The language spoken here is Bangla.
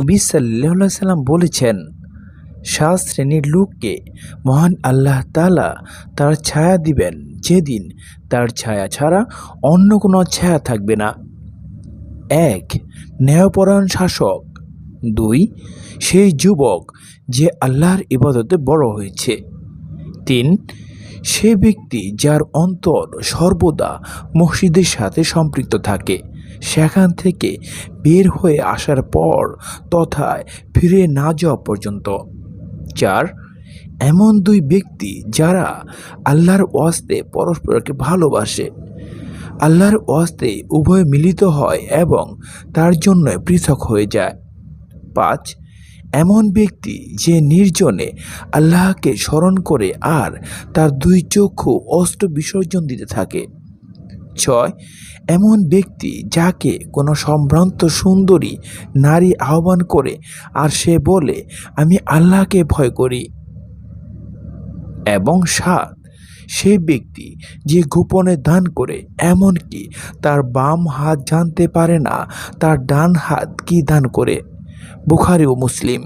নবী সাল্লাহ সাল্লাম বলেছেন, সাত শ্রেণির লোককে মহান আল্লাহ তালা তার ছায়া দিবেন। যেদিন তার ছায়া ছাড়া অন্য কোনো ছায়া থাকবে না। এক, ন্যায়পরায়ণ শাসক। দুই, সেই যুবক যে আল্লাহর ইবাদতে বড় হয়েছে। তিন, সে ব্যক্তি যার অন্তর সর্বদা মসজিদের সাথে সম্পৃক্ত থাকে। সেখান থেকে বের হয়ে আসার পর তথায় ফিরে না যাওয়া পর্যন্ত। চার এমন দুই ব্যক্তি যারা আল্লাহর ওয়াস্তে পরস্পরকে ভালোবাসে। আল্লাহর ওয়াস্তে উভয় মিলিত হয় এবং তার জন্য পৃথক হয়ে যায়। পাঁচ, এমন ব্যক্তি যে নির্জনে আল্লাহকে স্মরণ করে আর তার দুই চক্ষু অস্ত্র বিসর্জন দিতে থাকে। ছয় এমন ব্যক্তি যাকে কোনো সম্ভ্রান্ত সুন্দরী নারী আহ্বান করে আর সে বলে, আমি আল্লাহকে ভয় করি। এবং সাত, সে ব্যক্তি যে গোপনে দান করে, এমনকি তার বাম হাত জানতে পারে না, তার ডান হাত কি দান করে? বুখারি ও মুসলিম।